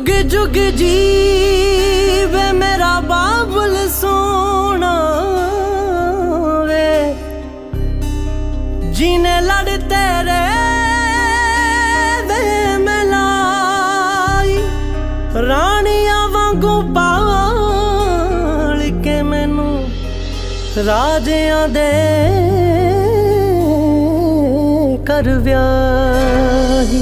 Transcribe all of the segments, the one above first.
ਜੁਗ ਜੁਗ ਜੀਵੇ ਮੇਰਾ ਬਾਬਲ ਸੋਣਾ ਵੇ। ਜਿਨੇ ਲੜ ਤੇਰੇ ਵੇ ਮਲਾਈ। ਰਾਣੀਆਂ ਵਾਂਗੂ ਪਾਲ ਕੇ ਮੈਨੂੰ ਰਾਜਿਆਂ ਦੇ ਕਰ ਵਿਆਹੀ।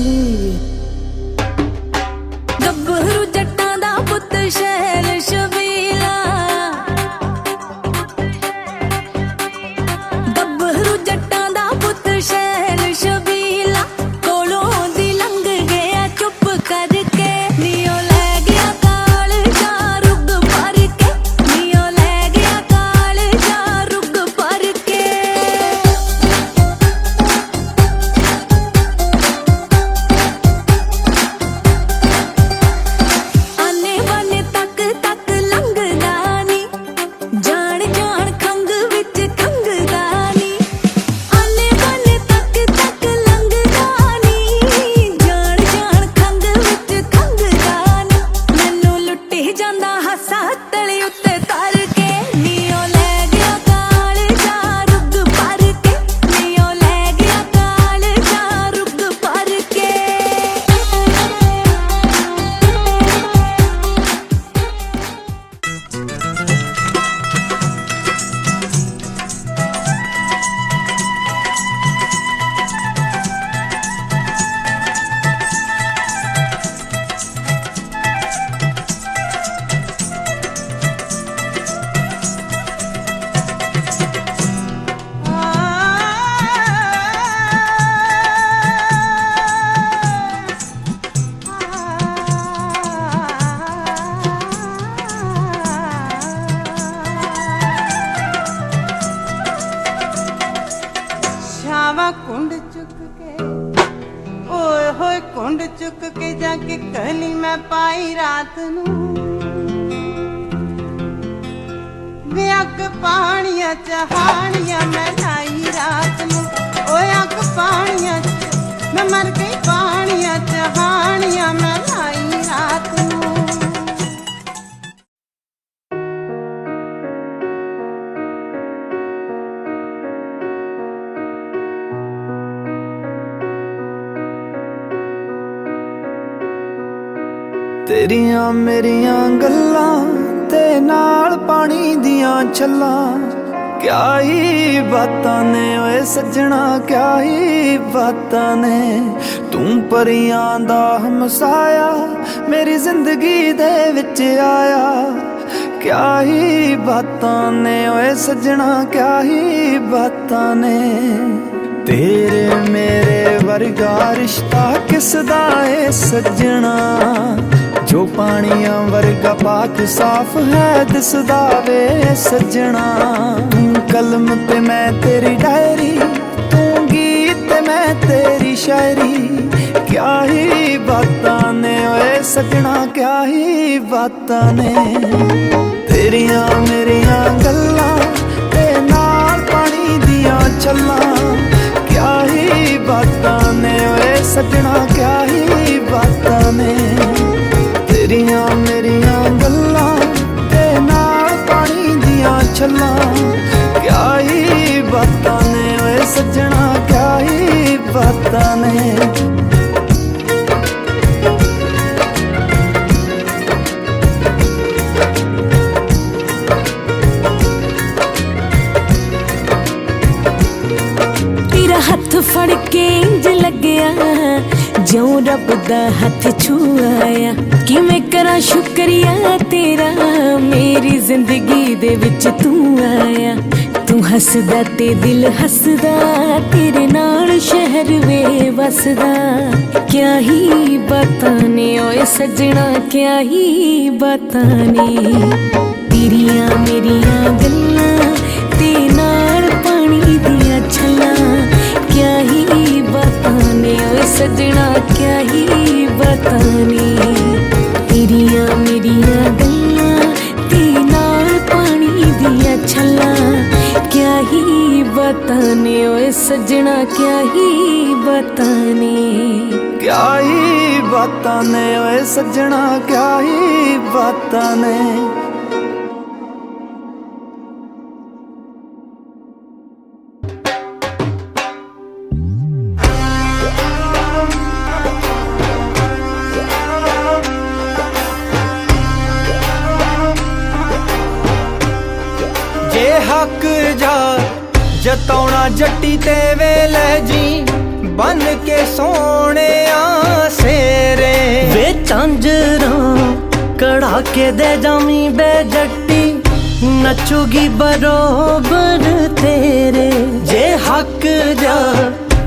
ਕਲੀ ਮੈਂ ਪਾਈ ਰਾਤ ਨੂੰ। ਵੇ ਅੱਗ ਪਾਣੀਆਂ ਚਹਾਣੀਆਂ, ਮੈਂ ਲਾਈ ਰਾਤ ਨੂੰ। ਓਏ ਅੱਗ ਪਾਣੀਆਂ ਚ ਮੈਂ ਮਰ ਤੇਰੀਆਂ ਮੇਰੀਆਂ ਗੱਲਾਂ ਤੇ ਨਾਲ ਪਾਣੀ ਦੀਆਂ ਛੱਲਾਂ। ਕਿਆ ਹੀ ਬਾਤਾਂ ਨੇ ਓਏ ਸੱਜਣਾ ਕਿਆ ਹੀ ਬਾਤਾਂ ਨੇ। ਤੂੰ ਪਰੀਆਂ ਦਾ ਹਮਸਾਇਆ, ਮੇਰੀ ਜ਼ਿੰਦਗੀ ਦੇ ਵਿੱਚ ਆਇਆ। ਕਿਆ ਹੀ ਬਾਤਾਂ ਨੇ ਓਏ ਸੱਜਣਾ ਕਿਆ ਹੀ ਬਾਤਾਂ ਨੇ। ਤੇਰੇ ਮੇਰੇ ਵਰਗਾ ਰਿਸ਼ਤਾ ਕਿਸ ਦਾ ਏ ਸੱਜਣਾ? ਪਾਣੀਆਂ ਵਰਗਾ ਪਾਕ ਸਾਫ਼ ਹੈ, ਦਿਸਦਾ ਵੇ ਸੱਜਣਾ। ਕਲਮ ਤੇ ਮੈਂ ਤੇਰੀ ਡਾਇਰੀ, ਤੂੰ ਗੀਤ ਮੈਂ ਤੇਰੀ ਸ਼ਾਇਰੀ। ਕਿਆ ਹੀ ਬਾਤਾਂ ਨੇ ਓਏ ਸੱਜਣਾ, ਕਿਆ ਹੀ ਬਾਤਾਂ ਨੇ। ਤੇਰੀਆਂ ਮੇਰੀਆਂ ਗੱਲਾਂ ਤੇ ਨਾਲ ਪਾਣੀ ਦੀਆਂ ਛੱਲਾਂ। ਕਿਆ ਹੀ ਬਾਤਾਂ ਨੇ ਓਏ ਸੱਜਣਾ, ਕਿਆ ਹੀ ਬਾਤਾਂ ਨੇ। ਤੇਰੀਆਂ ਮੇਰੀਆਂ ਗੱਲਾਂ ਤੇ ਨਾਲ ਪਾਣੀ ਦੀਆਂ ਛੱਲਾਂ। ਕਿਆ ਹੀ ਬਾਤਾਂ ਨੇ ਓਏ ਸੱਜਣਾ ਕਿਆ ਹੀ ਬਾਤਾਂ ਨੇ। ਹੱਥ ਫੜ ਕੇ ਇੰਜ ਲੱਗਿਆ। ਜਿਉਂ ਰੱਬ ਦਾ ਹੱਥ ਛੂਆਇਆ, ਕਿਵੇਂ ਕਰਾਂ ਸ਼ੁਕਰੀਆ ਤੇਰਾ? ਮੇਰੀ ਜ਼ਿੰਦਗੀ ਦੇ ਵਿੱਚ ਤੂੰ ਆਇਆ। ਤੂੰ ਹੱਸਦਾ ਤੇ ਦਿਲ ਹੱਸਦਾ, ਤੇਰੇ ਨਾਲ ਸ਼ਹਿਰ ਵੇ ਵਸਦਾ। ਕਿਆ ਹੀ ਬਾਤਾਂ ਨੇ ਓਏ ਸੱਜਣਾ, ਕਿਆ ਹੀ ਬਾਤਾਂ ਨੇ। ਤੇਰੀਆਂ ਮੇਰੀਆਂ ਗੱਲਾਂ ਤੇ ਨਾਲ ਪਾਣੀ ਦੀ ਬਾਤਾਂ ਨੇ ਓਏ ਸੱਜਣਾ ਕਿਆ ਹੀ ਬਾਤਾਂ ਨੇ ਤੇਰੀਆਂ ਮੇਰੀਆਂ ਗੱਲਾਂ ਤੇ ਨਾਲ ਪਾਣੀ ਦੀਆਂ ਛੱਲਾਂ। ਕਿਆ ਹੀ ਬਾਤਾਂ ਨੇ ਓਏ ਸਜਣਾ ਕਿਆ ਹੀ ਬਾਤਾਂ ਨੇ ਕਿਆ ਹੀ ਬਾਤਾਂ ਨੇ ਓਏ ਸੱਜਣਾ ਕਿਆ ਹੀ ਬਾਤਾਂ ਨੇ ਜੇ ਹੱਕ ਜਾ। ਜਤਾਉਣਾ ਜੱਟੀ ਤੇ ਵੇ ਲੈ ਜੀ, ਬਨ ਕੇ ਸੋਹਣਿਆ ਸੇਰੇ। ਵੇ ਚਾਂਜਰਾਂ ਕੜਾ ਕੇ ਦੇ ਜਾਮੀ ਬੇ ਜੱਟੀ, ਨੱਚੂਗੀ ਬਰੋਬਰ ਤੇਰੇ। ਜੇ ਹੱਕ ਜਾ,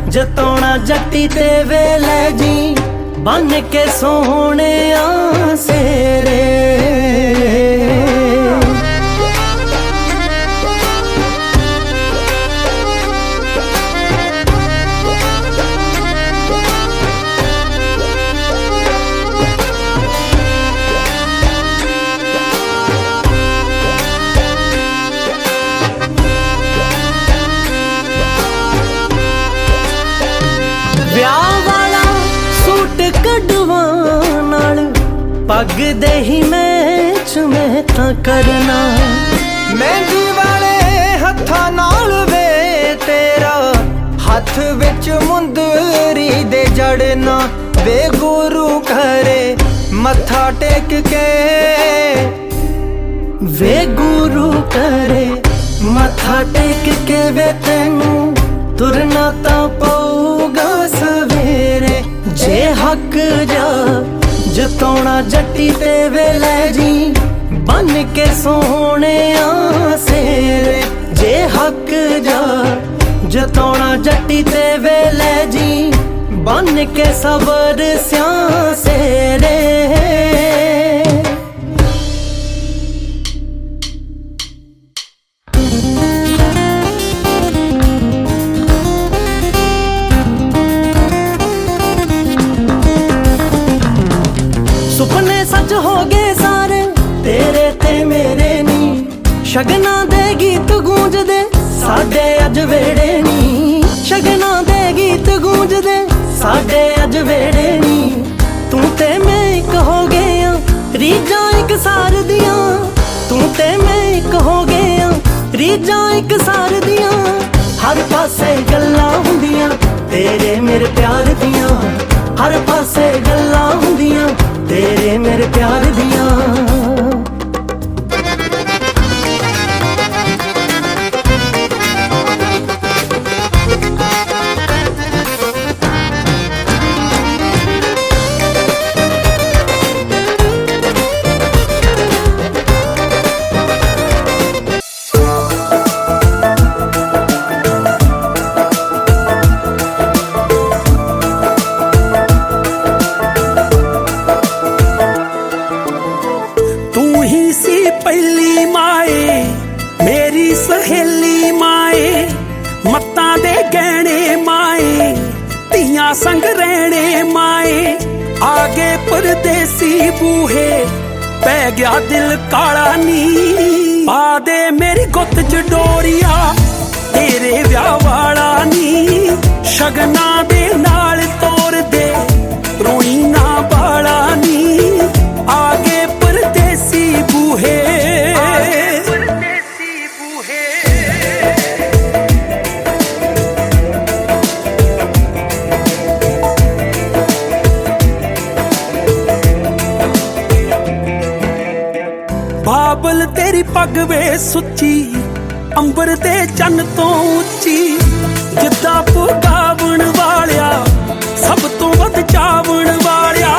ਜਤਾਉਣਾ ਜੱਟੀ ਤੇ ਵੇ ਲੈ ਜੀ, ਬਨ ਕੇ ਸੋਹਣਿਆ ਸੇਰੇ। ਪੱਗ ਦੇ ਹੀ ਮੈਚ ਮੈਂ ਤਾਂ ਕਰਨਾ। ਮਹਿੰਦੀ ਵਾਲੇ ਹੱਥਾਂ ਨਾਲ ਵੇ ਤੇਰਾ। ਹੱਥ ਵਿੱਚ ਮੁੰਦਰੀ ਦੇ ਜੜਨਾ। ਵੇ ਗੁਰੂ ਕਰੇ ਮੱਥਾ ਟੇਕ ਕੇ। ਵੇ ਗੁਰੂ ਕਰੇ ਮੱਥਾ ਟੇਕ ਕੇ ਵੇ ਤੈਨੂੰ। ਤੁਰਨਾ ਤਾਂ ਪਊਗਾ ਸਵੇਰੇ। ਜੇ ਹੱਕ ਜਾ ਜਤੋਣਾ ਜੱਟੀ ਤੇ ਵੇਲੇ ਜੀ ਬਨ ਕੇ ਸੋਹਣਿਆ ਸੇਰੇ। ਜੇ ਹੱਕ ਜਾ, ਜਤੋਣਾ ਜੱਟੀ ਤੇ ਵੇਲੇ ਜੀ ਬਨ ਕੇ ਸਬਰ ਸਿਆਂ ਸੇਰੇ। ਹੋ ਗਏ ਸਾਰੇ, ਤੇਰੇ ਤੇ ਮੇਰੇ ਨੀ। ਸ਼ਗਨਾਂ ਦੇ ਗੀਤ ਗੂੰਜਦੇ, ਸਾਡੇ ਅੱਜ ਵੇੜੇ ਨੀ। ਸ਼ਗਨਾਂ ਦੇ ਗੀਤ ਗੂੰਜਦੇ, ਸਾਡੇ ਅੱਜ ਵੇੜੇ ਨੀ। ਤੂੰ ਤੇ ਮੈਂ ਇੱਕ ਹੋ ਗਏ ਆ ਰੀਜਾਂ ਇੱਕ ਸਾਰ ਦੀਆਂ। ਤੂੰ ਤੇ ਮੈਂ ਇੱਕ ਹੋ ਗਏ ਆ ਰੀਜਾਂ ਇੱਕ ਸਾਰ ਦੀਆਂ। ਹਰ ਪਾਸੇ ਗੱਲਾਂ ਹੁੰਦੀਆਂ, ਤੇਰੇ ਮੇਰੇ ਪਿਆਰ ਦੀਆਂ। ਹਰ ਪਾਸੇ ਗੱਲਾਂ ਹੁੰਦੀਆਂ ਤੇਰੇ ਮੇਰੇ ਪਿਆਰ ਦੀਆਂ। ਆਗੇ ਪਰਦੇਸੀ ਬੂਹੇ, ਪੈ ਗਿਆ ਦਿਲ ਕਾਲਾ ਨੀ ਪਾ ਦੇ ਮੇਰੀ ਗੁੱਤ ਚ ਡੋਰੀਆ, ਤੇਰੇ ਵਿਆਹ ਵਾਲਾ ਨੀ ਸ਼ਗਨਾਂ ਦੇ ਨਾਲ ਬਾਬਲ ਤੇਰੀ ਪੱਗ ਵੇ ਸੁੱਚੀ, ਅੰਬਰ ਤੇ ਚੰਨ ਤੋਂ ਉੱਚੀ। ਜਿੱਦਾਂ ਪੁਗਾਵਣ ਵਾਲਿਆ ਸਭ ਤੋਂ ਵੱਧ ਚਾਵਣ ਵਾਲਿਆ।